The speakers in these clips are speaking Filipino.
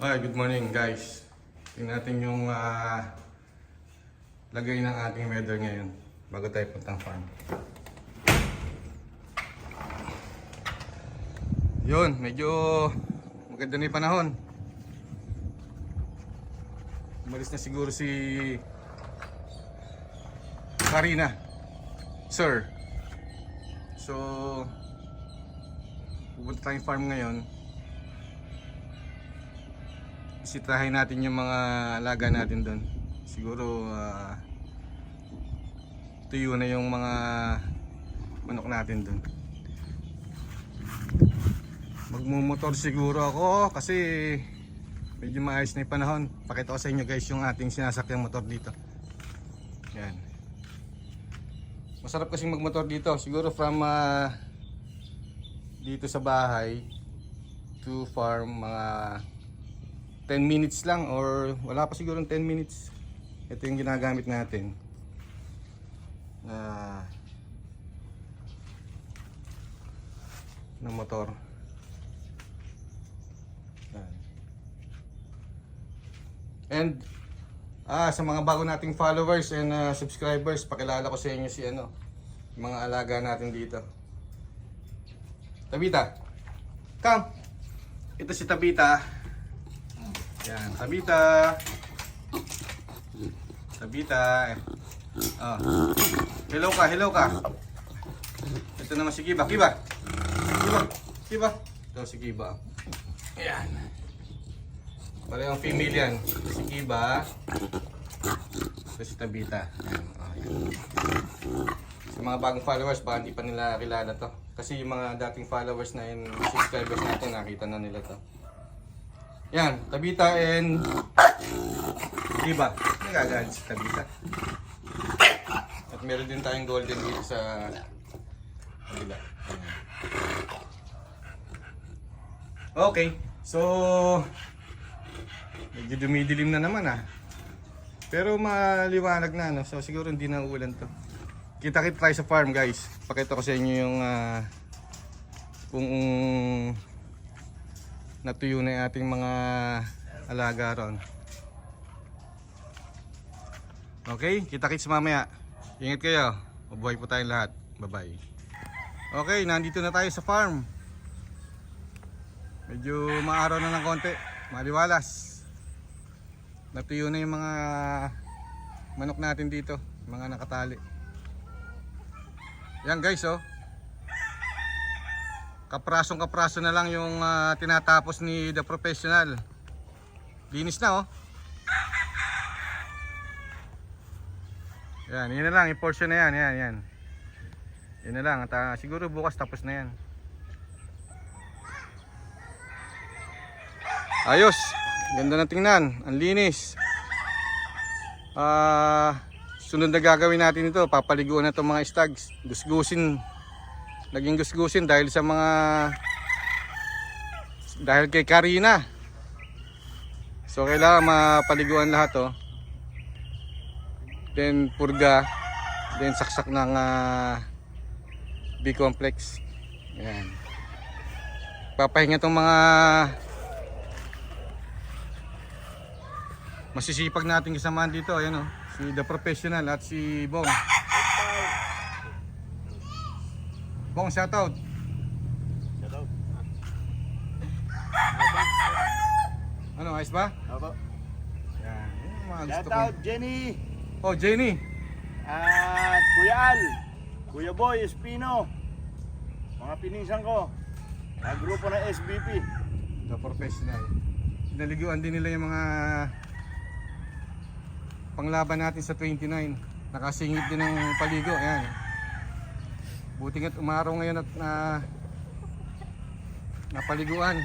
Okay, good morning guys. Tingnan natin yung ah, lagay ng ating weather ngayon bago tayo puntang farm. Yun, medyo maganda na yung panahon. Umalis na siguro si Karina. Sir. So, pupunta tayong farm ngayon. Isitahin natin yung mga alaga natin doon. Siguro ah, tuyo na yung mga manok natin doon. Magmumotor siguro ako kasi medyo maayos na yung panahon. Pakita ko sa inyo guys yung ating sinasakyang motor dito. Yan. Masarap kasing magmotor dito. Siguro from ah, dito sa bahay to farm mga 10 minutes lang or wala pa siguro 10 minutes. Ito yung ginagamit natin. Na na motor. And ah sa mga bago nating followers and ah, subscribers, pakilala ko sa inyo si ano, mga alaga natin dito. Tabita. Come. Ito si Tabita. Yan, Tabita. Tabita. Oh. Hello ka, hello ka. Ito naman si Kiba. Kiba. Kiba. Kiba. Ito si Kiba. Ayan. Parehong female yan. Si Kiba. Ito si Tabita. Ayan. Oh, yan. Sa mga bagong followers, baka hindi pa nila kilala to. Kasi yung mga dating followers na yun, subscribers natin, nakita na nila to. Yan, Tabita and Kiba. Nagagalit si Tabita. At meron din tayong golden dito sa kabila. Okay, so medyo dumidilim na naman ah. Pero maliwanag na no. So siguro hindi na uulan to. Kita-kita tayo sa farm guys. Pakita ko sa inyo yung ah, kung natuyo na yung ating mga alaga ron. Okay, kita-kits mamaya. Ingat kayo. Mabuhay po tayong lahat. Bye-bye. Okay, nandito na tayo sa farm. Medyo maaraw na ng konti. Maliwalas. Natuyo na yung mga manok natin dito. Mga nakatali. Yan guys oh. Kaprasong kapraso na lang yung ah, tinatapos ni The Professional. Linis na oh. Yan, yun na lang, yung portion na yan, yan, yan. Yun na lang, at ah, siguro bukas tapos na yan. Ayos, ganda na tingnan, ang linis. Ah, sunod na gagawin natin ito, papaliguan na itong mga stags. Gusgusin, naging gusgusin dahil sa mga, dahil kay Karina. So kailangan mapaliguan lahat oh. Then purga, then saksak ng ah, B-complex. Yan. Papahinga tong mga masisipag natin kasamahan dito. Ayan oh. Si The Professional at si Bong. Bong, shoutout. Ano, ayos ba? Opo. Yan. Yung mga gusto Shout ko. out Jenny Oh, Jenny. at Kuya Al, Kuya Boy Espino. Mga pininsan ko. Na grupo ng SBP. The professional. Naliguan din nila yung mga panglaban natin sa 29. Nakasingit din ng paligo. Ayan. Buti nga't umaraw ngayon at na napaliguan.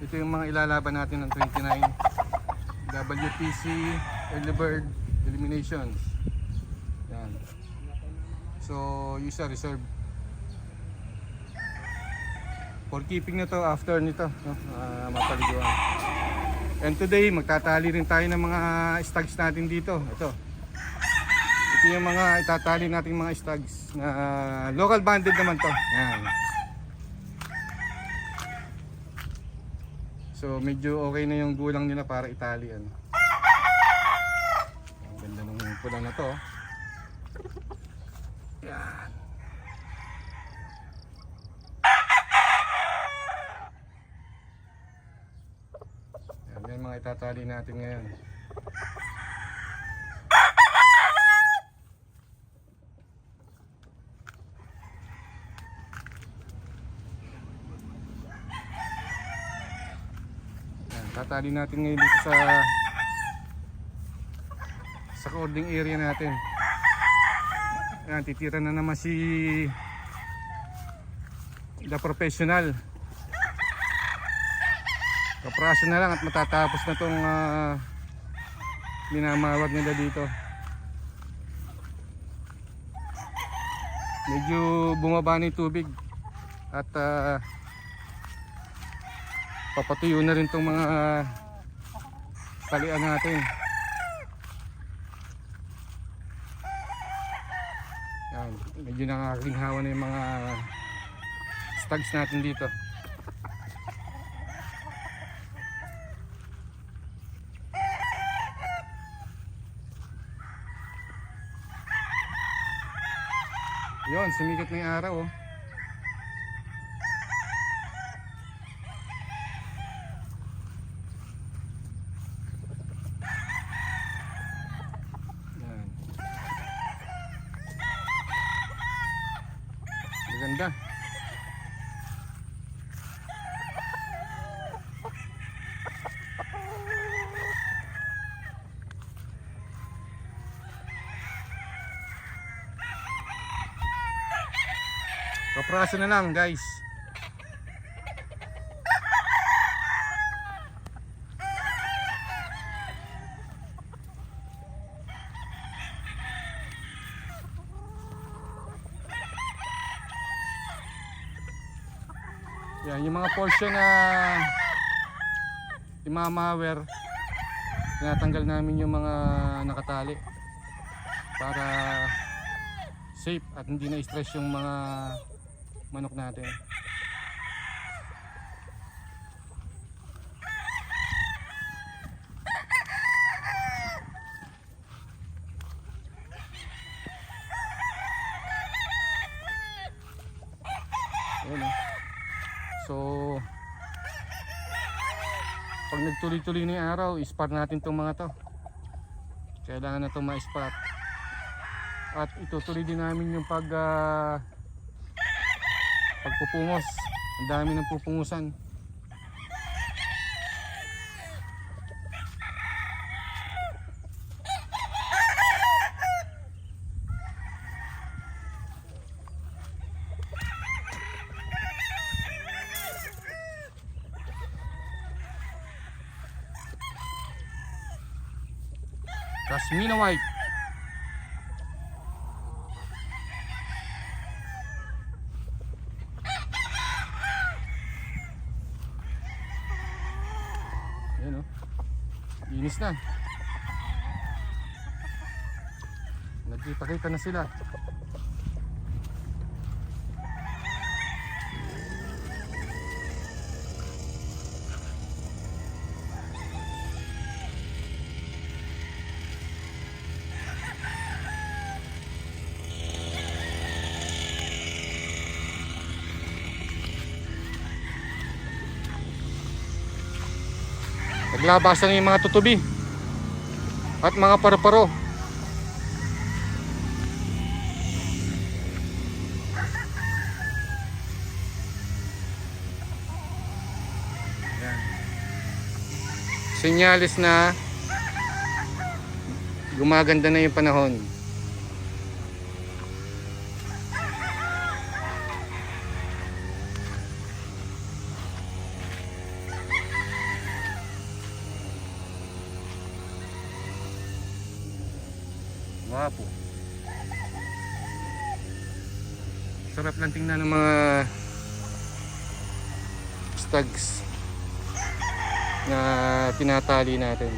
Ito yung mga ilalaban natin ng 29. WPC Early Bird Eliminations. Yan. So, use a reserve. For keeping na to after nito, no? Ah, mapaliguan. And today, magtatali rin tayo ng mga stags natin dito. Ito. Ito yung mga itatali nating mga stags na local banded naman to. Yan. So medyo okay na yung gulang nila para itali ano. Ang ganda ng pula na to. oh. Yan. Yan, yan mga itatali natin ngayon. Tatali natin ngayon dito sa sa cording area natin. Yan, titira na naman si the professional. Kapraso na lang at matatapos na tong uh, minamawag nila dito. Medyo bumaba na tubig at ah, papatuyo na rin tong mga talian natin. Yan, medyo nakakaginhawa na yung mga stags natin dito. Yon, sumikat na yung araw oh. Yan. Maganda. Kapraso na lang guys. Yan, yung mga portion na imamawer tinatanggal namin yung mga nakatali para safe at hindi na stress yung mga manok natin. Oh. So pag nagtuloy-tuloy na yung araw, ispar natin tong mga to. Kailangan na itong ma-spot. At itutuloy din namin yung pag ah, pagpupungos. Ang dami ng pupungusan. Casmina White. Ayan o. Na. Nagkita-kita na sila. Naglabasan na yung mga tutubi. At mga paru-paro. Yan. Senyales na gumaganda na yung panahon. Wapo. Sarap lang tingnan ng mga stags na tinatali natin.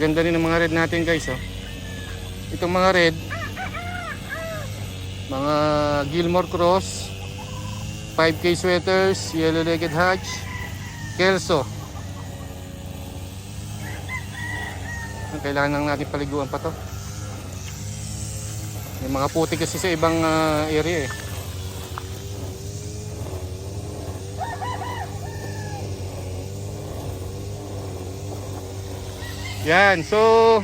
Ganda rin ng mga red natin guys oh. Itong mga red mga Gilmore Cross 5K sweaters, Yellow Legged Hatch, Kelso. Kailangan lang natin paliguan pa to. May mga puti kasi sa ibang ah, area eh. Yan, so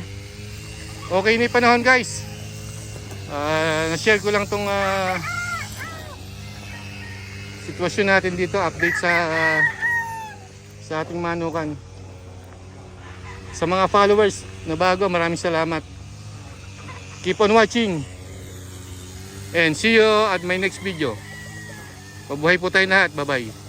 okay na panahon guys. Ah, na-share ko lang tong ah, sitwasyon natin dito, update sa sa ating manukan. Sa mga followers na bago, maraming salamat. Keep on watching. And see you at my next video. Mabuhay po tayo lahat. Bye-bye.